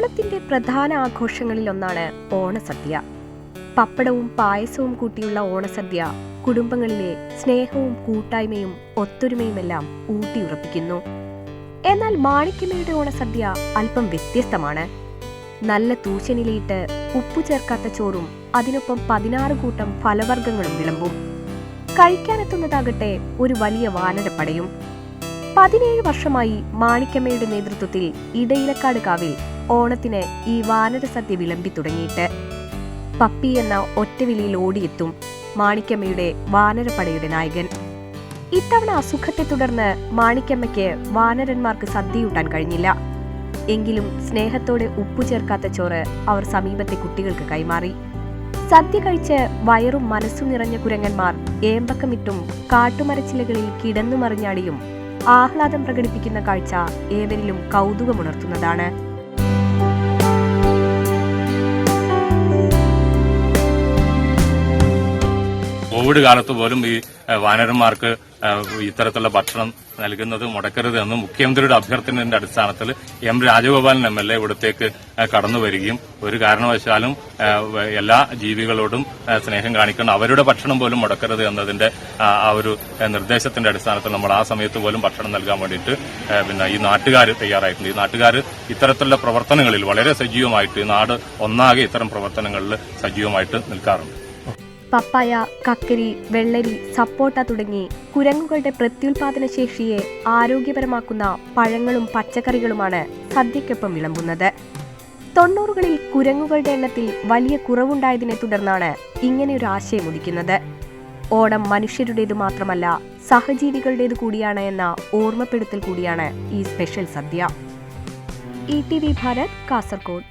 ഓണത്തിന്റെ പ്രധാന ആഘോഷങ്ങളിൽ ഒന്നാണ് ഓണസദ്യ. പപ്പടവും പായസവും കൂട്ടിയുള്ള ഓണസദ്യ കുടുംബങ്ങളിലെ സ്നേഹവും കൂട്ടായ്മയും ഒത്തൊരുമയുമെല്ലാം ഊട്ടിയുറപ്പിക്കുന്നു. എന്നാൽ മാണിക്കമ്മയുടെ ഓണസദ്യ അല്പം വ്യത്യസ്തമാണ്. നല്ല തൂശനിലയിട്ട് ഉപ്പു ചേർക്കാത്ത ചോറും അതിനൊപ്പം പതിനാറ് കൂട്ടം ഫലവർഗങ്ങളും വിളമ്പും. കഴിക്കാനെത്തുന്നതാകട്ടെ ഒരു വലിയ വാനരപ്പടയും. പതിനേഴ് വർഷമായി മാണിക്കമ്മയുടെ നേതൃത്വത്തിൽ ഇടയിലക്കാട് കാവിൽ ഓണത്തിന് ഈ വാനരസദ്യ വിളമ്പി തുടങ്ങിയിട്ട്. പപ്പി എന്ന ഒറ്റവിളിയിൽ ഓടിയെത്തും മാണിക്കമ്മയുടെ വാനരപ്പടയുടെ നായകൻ. ഇത്തവണ അസുഖത്തെ തുടർന്ന് മാണിക്കമ്മയ്ക്ക് വാനരന്മാർക്ക് സദ്യയൂട്ടാൻ കഴിഞ്ഞില്ല. എങ്കിലും സ്നേഹത്തോടെ ഉപ്പു ചേർക്കാത്ത ചോറ് അവർ സമീപത്തെ കുട്ടികൾക്ക് കൈമാറി. സദ്യ കഴിച്ച് വയറും മനസ്സും നിറഞ്ഞ കുരങ്ങന്മാർ ഏമ്പക്കമിട്ടും കാട്ടുമരച്ചിലകളിൽ കിടന്നുമറിഞ്ഞാടിയും ആഹ്ലാദം പ്രകടിപ്പിക്കുന്ന കാഴ്ച ഏവരിലും കൗതുകമുണർത്തുന്നതാണ്. കോവിഡ് കാലത്ത് പോലും ഈ വാനരന്മാർക്ക് ഇത്തരത്തിലുള്ള ഭക്ഷണം നൽകുന്നത് മുടക്കരുത് എന്ന് മുഖ്യമന്ത്രിയുടെ അഭ്യർത്ഥനയുടെ അടിസ്ഥാനത്തിൽ M Rajagopalan M L A ഇവിടത്തേക്ക് കടന്നു വരികയും ഒരു കാരണവശാലും എല്ലാ ജീവികളോടും സ്നേഹം കാണിക്കണം അവരുടെ ഭക്ഷണം പോലും മുടക്കരുത് എന്നതിന്റെ ആ ഒരു നിർദ്ദേശത്തിന്റെ അടിസ്ഥാനത്തിൽ നമ്മൾ ആ സമയത്ത് പോലും ഭക്ഷണം നൽകാൻ വേണ്ടിയിട്ട് പിന്നെ ഈ നാട്ടുകാർ തയ്യാറായിട്ടുണ്ട്. ഈ നാട്ടുകാർ ഇത്തരത്തിലുള്ള പ്രവർത്തനങ്ങളിൽ വളരെ സജീവമായിട്ട് നാട് ഒന്നാകെ ഇത്തരം പ്രവർത്തനങ്ങളിൽ സജീവമായിട്ട് നിൽക്കാറുണ്ട്. പപ്പായ കക്കരി വെള്ളരി സപ്പോട്ട തുടങ്ങി കുരങ്ങുകളുടെ പ്രത്യുൽപാദന ശേഷിയെ ആരോഗ്യപരമാക്കുന്ന പഴങ്ങളും പച്ചക്കറികളുമാണ് സദ്യയ്ക്കൊപ്പം വിളമ്പുന്നത്. തൊണ്ണൂറുകളിൽ കുരങ്ങുകളുടെ എണ്ണത്തിൽ വലിയ കുറവുണ്ടായതിനെ തുടർന്നാണ് ഇങ്ങനെയൊരു ആശയം ഉദിക്കുന്നത്. ഓണം മനുഷ്യരുടേത് മാത്രമല്ല സഹജീവികളുടേത് കൂടിയാണ് എന്ന ഓർമ്മപ്പെടുത്തൽ കൂടിയാണ് ഈ സ്പെഷ്യൽ സദ്യ. E T V Bharat Kasaragod